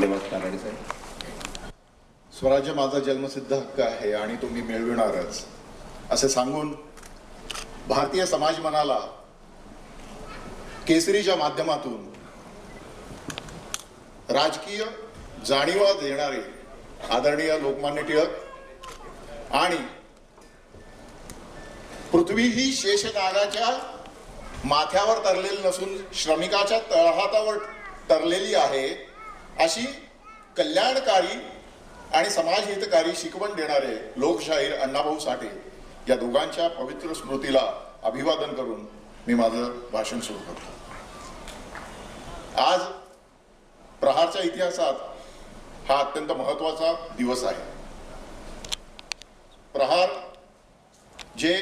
धन्यवाद कानडे साहेब. स्वराज्य माझा जन्मसिद्ध हक्क आहे आणि तो मी मिळविणारच. असे सांगून भारतीय समाज मनाला केसरीच्या माध्यमातून राजकीय जाणीवा देणारे आदरणीय लोकमान्य टिळक आणि पृथ्वी ही शेषनागाच्या माथ्यावर तरलेली नसून श्रमिकाच्या तळहातावर तरलेली आहे अशी कल्याणकारी आणि समाजहितकारी शिकवण देणारे लोकशाहीर अण्णाभाऊ साठे या दोघांच्या पवित्र स्मृतीला अभिवादन करून मी माझं भाषण सुरू करतो. आज प्रहारच्या इतिहासात हा अत्यंत महत्त्वाचा दिवस आहे. प्रहार जे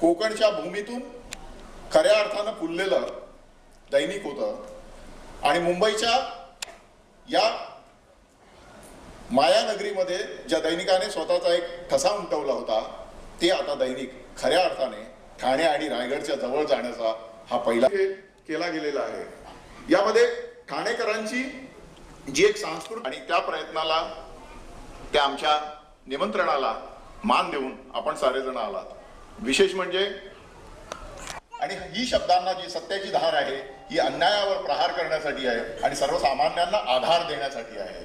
कोकणच्या भूमीतून खऱ्या अर्थानं फुललेलं दैनिक होतं आणि मुंबईच्या या मायानगरीमध्ये ज्या दैनिकाने स्वतःचा एक ठसा उमटवला होता ते आता दैनिक खऱ्या अर्थाने ठाणे आणि रायगडच्या जवळ जाण्याचा हा पहिला केला गेलेला आहे. यामध्ये ठाणेकरांची जी एक सांस्कृतिक आणि त्या प्रयत्नाला त्या आमच्या निमंत्रणाला मान देऊन आपण सारेजण आलात. विशेष म्हणजे आणि ही शब्दांना जी सत्याची धार आहे ही अन्यायावर प्रहार करण्यासाठी आहे आणि सर्वसामान्यांना आधार देण्यासाठी आहे.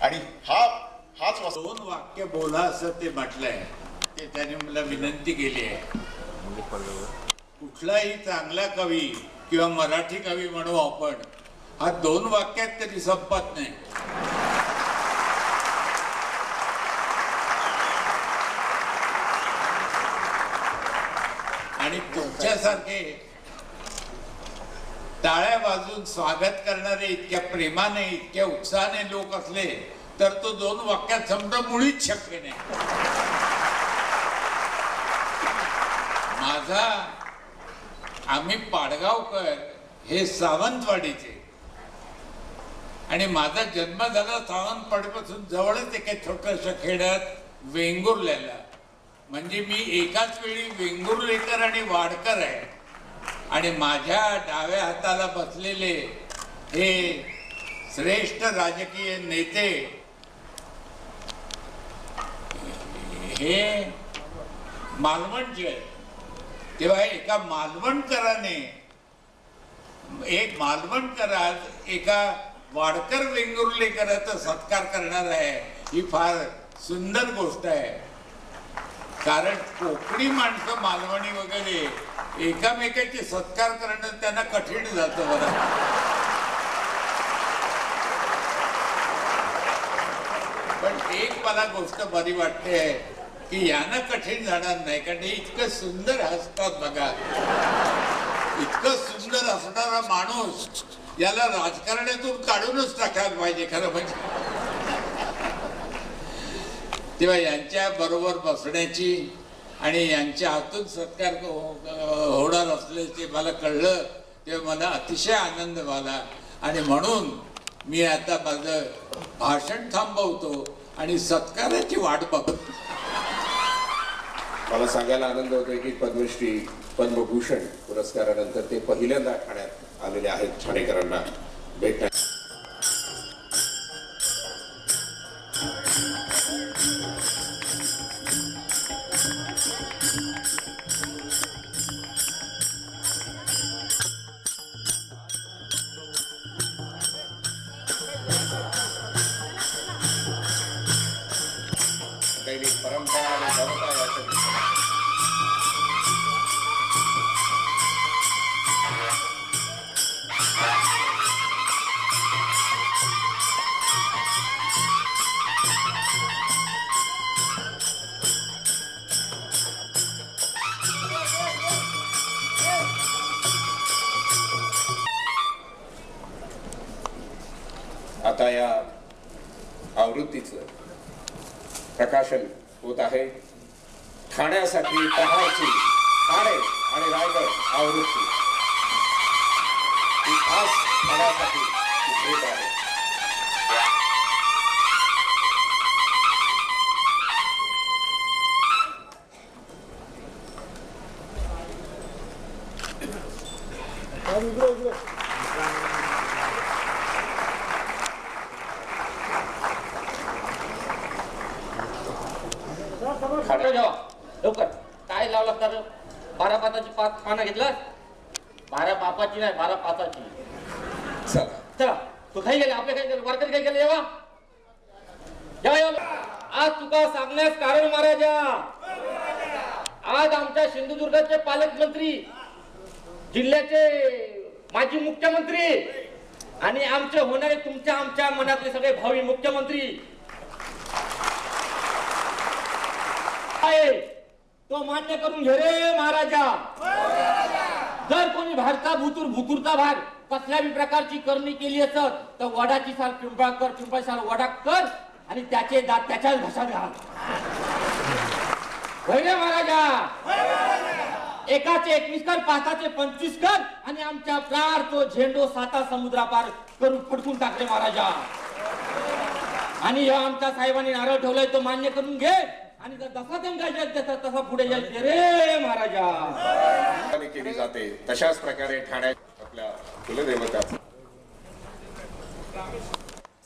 आणि हा हाच दोन वाक्य बोला असं ते म्हटलंय. ते त्याने मला विनंती केली आहे. कुठलाही चांगला कवी किंवा मराठी कवी म्हणू आपण हा दोन वाक्यात तरी संपत नाही. आणि तुमच्यासारखे टाळ्या वाजून स्वागत करणारे इतक्या प्रेमाने इतक्या उत्साहाने लोक असले तर तो दोन वाक्यात समजा मुळीच शक्य नाही. माझा आम्ही पाडगावकर हे सावंतवाडीचे. आणि माझा जन्म झाला सावंतवाडीपासून जवळच एका छोट्याशा खेड्यात वेंगुर्ल्याला. म्हणजे मी एकाच वेळी वेंगुर्लेकर आणि वाडकर आहे. आणि माझ्या डाव्या हाताला बसलेले हे श्रेष्ठ राजकीय नेते हे मालवणचे तेव्हा एका मालवणकराने एक मालवणकर आज एका वाडकर वेंगुर्लेकराचा सत्कार करणार आहे. ही फार सुंदर गोष्ट आहे. कारण कोकणी माणसं मालवणी वगैरे एकामेकाचे सत्कार करणं त्यांना कठीण जातं बरं. पण एक मला गोष्ट बरी वाटते की यानं कठीण जाणार नाही कारण हे इतकं सुंदर हसतात बघा. इतकं सुंदर असणारा माणूस याला राजकारणातून काढूनच टाकायला पाहिजे खरं म्हणजे. तेव्हा यांच्या बरोबर बसण्याची आणि यांच्या हातून सत्कार हो-, होणार असल्याचे मला कळलं तेव्हा मला अतिशय आनंद झाला. आणि म्हणून मी आता माझं भाषण थांबवतो आणि सत्काराची वाट बघतो. मला सांगायला आनंद होतोय की पद्मश्री पद्मभूषण पुरस्कारानंतर ते पहिल्यांदा ठाण्यात आलेले आहेत ठाणेकरांना भेटण्यास करण्यासाठी पहाडची ठाणे आणि रायगड आवृत्ती. ही खास ठाण्यासाठी भेट आहे. हटो जाओ लवकर. काय लावला तर बारा पाताची पाच पानं घेतलं? बारा बापाची नाही बारा पाचाची चला. चला. तू काही गेले आपले काही गेले वारकरी काही गेले जेव्हा? जेव्हा. आज तुका सांगण्यास कारण महाराजा. आज आमच्या सिंधुदुर्गाचे पालकमंत्री जिल्ह्याचे माजी मुख्यमंत्री आणि आमचे होणारे तुमच्या आमच्या मनातले सगळे भावी मुख्यमंत्री. तो मान्य करून घे रे महाराजा. जर कोणी भारता भूतूर भूतूरचा भाग कसल्याही प्रकारची करणी केली असत तर वडाची साल पिंपळा कर पिंपळा साल वडा कर आणि त्याचे दात त्याच्याच घशात घाल. रे महाराजा. एकाचे एकवीस कर पाचाचे पंचवीस कर आणि आमच्या प्रार तो झेंडो साता समुद्रापार करून फडकून टाकले महाराजा. आणि आमच्या साहेबांनी नारळ ठेवलाय तो मान्य करून घे. आणि जर जसा त्यांना जायचं तसा तसा पुढे जायचे रे महाराजा. केली जाते. तशाच प्रकारे ठाण्यात आपल्या कुलदेवता.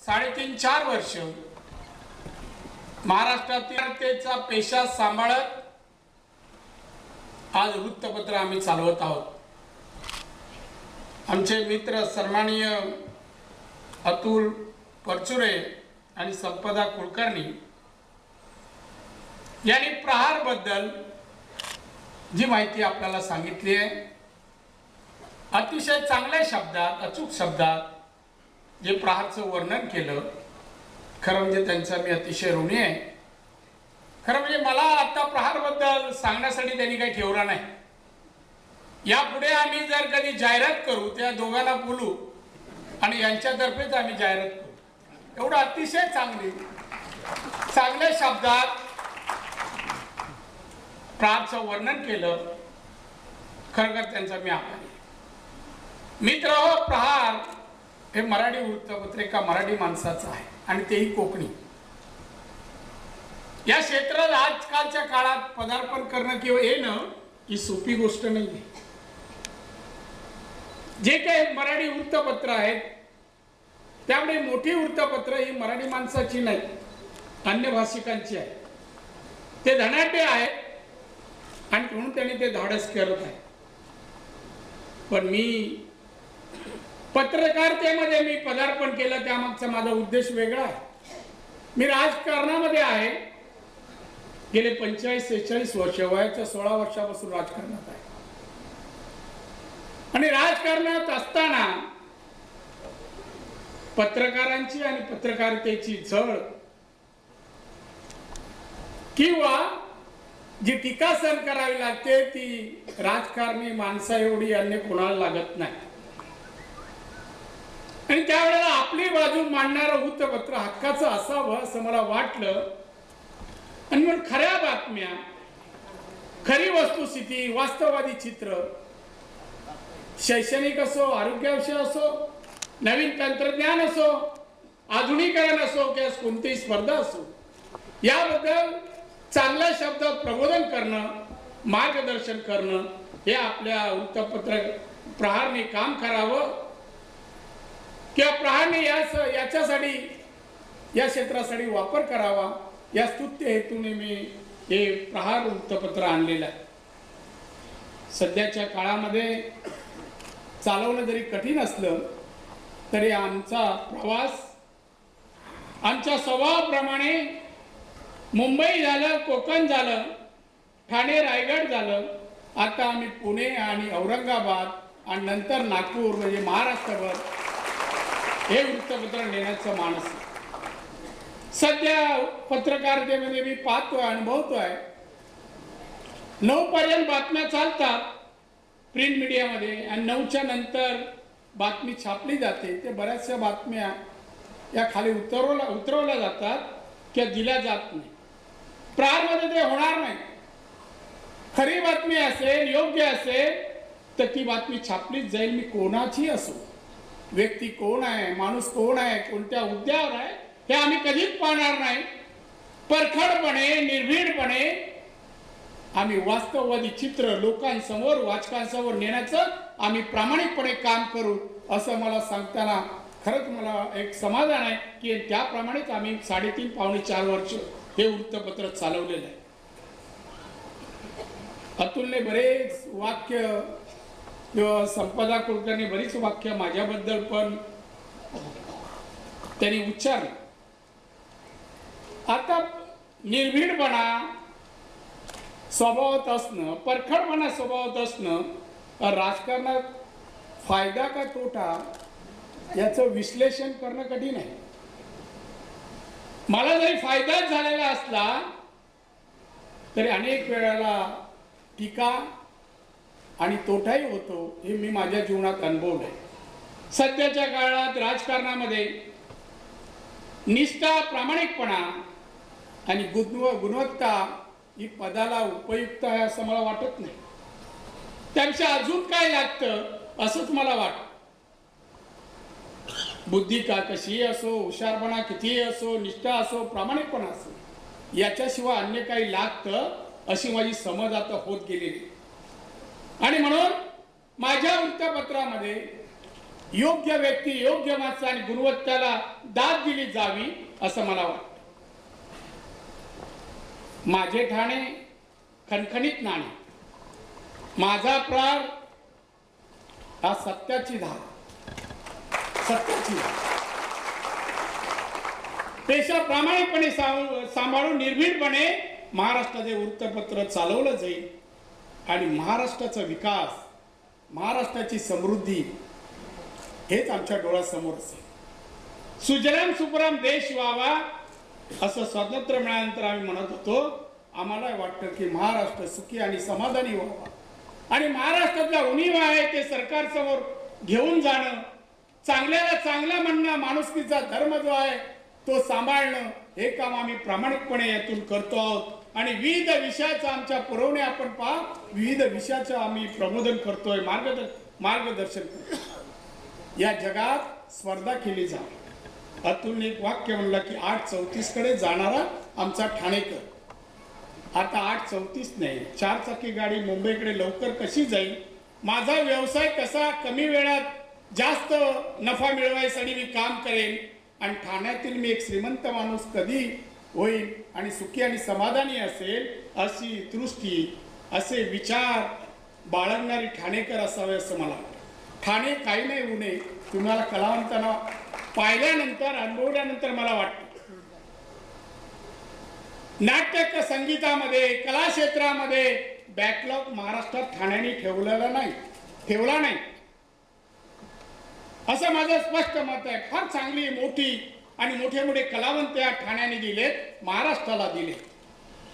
साडेतीन चार वर्ष महाराष्ट्रातील पेशा सांभाळत आज वृत्तपत्र आम्ही चालवत आहोत. आमचे मित्र सन्माननीय अतुल परचुरे आणि संपदा कुलकर्णी यांनी प्रहारबद्दल जी माहिती आपल्याला सांगितली आहे अतिशय चांगल्या शब्दात अचूक शब्दात जे प्रहारचं वर्णन केलं खरं म्हणजे त्यांचा मी अतिशय ऋणी आहे. खरं म्हणजे मला आता प्रहारबद्दल सांगण्यासाठी त्यांनी काही ठेवला नाही. यापुढे आम्ही जर कधी जाहिरात करू त्या दोघांना बोलू आणि यांच्यातर्फेच आम्ही जाहिरात करू. एवढं अतिशय चांगली चांगल्या शब्दात प्रहारचं वर्णन केलं खरं त्यांचा मी आभारी मित्र हो प्रहार हे मराठी वृत्तपत्र एका मराठी माणसाचं आहे आणि तेही कोकणी. या क्षेत्रात आजकालच्या काळात पदार्पण करणं किंवा येणं ही सोपी गोष्ट नाही जे काही मराठी वृत्तपत्र आहेत त्यामुळे मोठी वृत्तपत्र ही मराठी माणसाची नाही अन्य भाषिकांची आहे. ते धनाढ्य आहेत आणि म्हणून त्यांनी ते धाडस करत आहे. पण मी पत्रकारितेमध्ये मी पदार्पण केलं त्यामागचा माझा उद्देश वेगळा आहे. मी राजकारणामध्ये आहे. गेले पंचेचाळीस सेहेचाळीस वर्ष वयाच्या सोळा वर्षापासून राजकारणात आहे. आणि राजकारणात असताना पत्रकारांची आणि पत्रकारितेची झळ किंवा जी टीका सहन करावी लागते ती राजकारणी माणसा एवढी अन्य कोणाला लागत नाही. आणि त्यावेळेला आपली बाजू मांडणारं वृत्तपत्र हक्काचं असावं असं मला वाटलं. आणि म्हणून खऱ्या बातम्या खरी वस्तुस्थिती वास्तववादी चित्र शैक्षणिक असो आरोग्याविषयी असो नवीन तंत्रज्ञान असो आधुनिकरण असो किंवा कोणतीही स्पर्धा असो याबद्दल चांगल्या शब्दात प्रबोधन करणं मार्गदर्शन करणं हे आपल्या वृत्तपत्र प्रहारने काम करावं. किंवा प्रहारने याच याच्यासाठी या क्षेत्रासाठी वापर करावा. या स्तुत्य हेतूने मी हे प्रहार वृत्तपत्र आणलेलं आहे. सध्याच्या काळामध्ये चालवणं जरी कठीण असलं तरी आमचा प्रवास आमच्या स्वभावाप्रमाणे मुंबई झालं कोकण झालं ठाणे रायगड झालं. आता आम्ही पुणे आणि औरंगाबाद आणि नंतर नागपूर म्हणजे महाराष्ट्रभर हे वृत्तपत्र नेण्याचं मानस सध्या पत्रकारितेमध्ये मी पाहतोय अनुभवतोय. नऊ पर्यंत बातम्या चालतात प्रिंट मीडियामध्ये आणि नऊच्या नंतर बातमी छापली जाते. ते बऱ्याचशा बातम्या या खाली उतरवल्या उतरवल्या जातात किंवा दिल्या जात नाही. प्रारमध्ये ते होणार नाही. खरी बातमी असेल योग्य असेल तर ती बातमी छापलीच जाईल. मी कोणाची असो व्यक्ती कोण आहे माणूस कोण आहे कोणत्या हुद्द्यावर आहे हे आम्ही कधीच पाहणार नाही. परखडपणे निर्भीडपणे आम्ही वास्तववादी चित्र लोकांसमोर वाचकांसमोर नेण्याचं आम्ही प्रामाणिकपणे काम करू असं मला सांगताना खरंच मला एक समाधान आहे की त्याप्रमाणेच आम्ही साडेतीन पावणे चार वर्ष हे वृत्तपत्र चालवलेलं आहे. अतुलने बरेच वाक्य किंवा संपदा कुलकर्णी बरीच वाक्य माझ्याबद्दल पण त्यांनी उच्चारली. आता निर्भीडपणा स्वभावात असणं परखडपणा स्वभावात असणं राजकारणात फायदा का तोटा याचं विश्लेषण करणं कठीण आहे. मला जरी फायदाच झालेला असला तरी अनेक वेळाला टीका आणि तोटाही होतो हे मी माझ्या जीवनात अनुभवलंय. सध्याच्या काळात राजकारणामध्ये निष्ठा प्रामाणिकपणा आणि गुणव गुणवत्ता ही पदाला उपयुक्त आहे असं मला वाटत नाही. त्यापेक्षा अजून काय लागतं असंच मला वाटतं. बुद्धी का कशीही असो हुशारपणा कितीही असो निष्ठा असो प्रामाणिकपणा असो याच्याशिवाय अन्य काही लागतं अशी माझी समज आता होत गेलेली. आणि म्हणून माझ्या वृत्तपत्रामध्ये योग्य व्यक्ती योग्य माणसं आणि गुणवत्ताला दाद दिली जावी असं मला वाटतं. माझे ठाणे खणखणीत नाणे. माझा प्राण हा सत्याची धार. सत्याची पेशा प्रामाणिकपणे सांभाळून निर्भीडपणे महाराष्ट्राचे वृत्तपत्र चालवलं जाईल. आणि महाराष्ट्राचा विकास महाराष्ट्राची समृद्धी हेच आमच्या डोळ्यासमोर असेल सुजलाम सुपराम देश व्हावा असं स्वातंत्र्य मिळाल्यानंतर आम्ही म्हणत होतो आम्हाला वाटतं की महाराष्ट्र सुखी आणि समाधानी व्हावा. आणि महाराष्ट्रातल्या उणीवा आहे ते सरकारसमोर घेऊन जाणं चांगल्याला चांगला म्हणणं माणुसकीचा धर्म जो आहे तो सांभाळणं हे काम आम्ही प्रामाणिकपणे यातून करतो आहोत. आणि विविध विषयाचं आमच्या पुरवणे आपण पहा. विविध विषयाचं आम्ही प्रबोधन करतोय मार्गदर्शन मार्गदर्शन करतो या जगात स्पर्धा केली जा. अतुलने एक वाक्य म्हणलं की आठ चौतीसकडे जाणारा आमचा ठाणेकर. आता आठ चौतीस नाही चार चाकी गाडी मुंबईकडे लवकर कशी जाईल? माझा व्यवसाय कसा? कमी वेळात जास्त नफा मिळवायसाठी मी काम करेन आणि ठाण्यातील मी एक श्रीमंत माणूस कधी होईल आणि सुखी आणि समाधानी असेल अशी दृष्टी असे विचार बाळगणारी ठाणेकर असावे असं मला वाटतं. ठाणे काही नाही उणे तुम्हाला कलावंतांना पाहिल्यानंतर अनुभवल्यानंतर मला वाटतं. नाट्य संगीतामध्ये कला क्षेत्रामध्ये बॅकलॉग महाराष्ट्रात ठाण्याने ठेवलेला नाही. ठेवला नाही. असं माझं स्पष्ट मत आहे. फार चांगली मोठी आणि मोठे मोठे कलावंत या ठाण्याने दिलेत महाराष्ट्राला दिले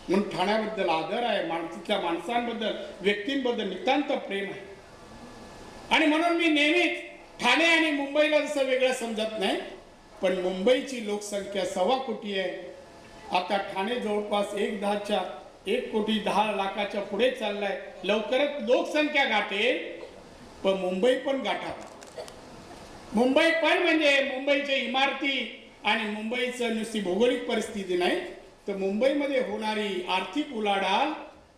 म्हणून ठाण्याबद्दल आदर आहे माणसाच्या माणसांबद्दल व्यक्तींबद्दल नितांत प्रेम आहे. आणि म्हणून मी नेहमीच ठाणे आणि मुंबईला जसं वेगळं समजत नाही पण मुंबईची लोकसंख्या सव्वा कोटी आहे. आता ठाणे जवळपास एक दहाच्या एक कोटी दहा लाखाच्या पुढे चाललाय. लवकरच लोकसंख्या गाठेल पण मुंबई पण गाठा मुंबई पण म्हणजे मुंबईच्या इमारती आणि मुंबईचं नुसती भौगोलिक परिस्थिती नाही तर मुंबईमध्ये होणारी आर्थिक उलाढाल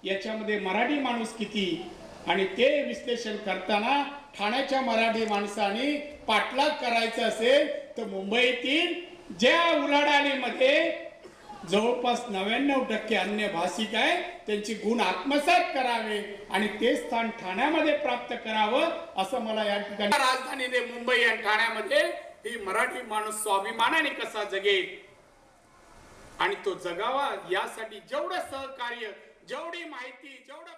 याच्यामध्ये मराठी माणूस किती? आणि ते विश्लेषण करताना ठाण्याच्या मराठी माणसाने पाठलाग करायचा असेल तर मुंबईतील ज्या उलाढालीमध्ये जवळपास नव्याण्णव टक्के अन्य भाषिक आहे त्यांची गुण आत्मसात करावे आणि ते स्थान ठाण्यामध्ये प्राप्त करावं असं मला या ठिकाणी राजधानीने मुंबई आणि ठाण्यामध्ये ही मराठी माणूस स्वाभिमानाने कसा जगेल? आणि तो जगावा यासाठी जेवढं सहकार्य जेवढी माहिती जेवढं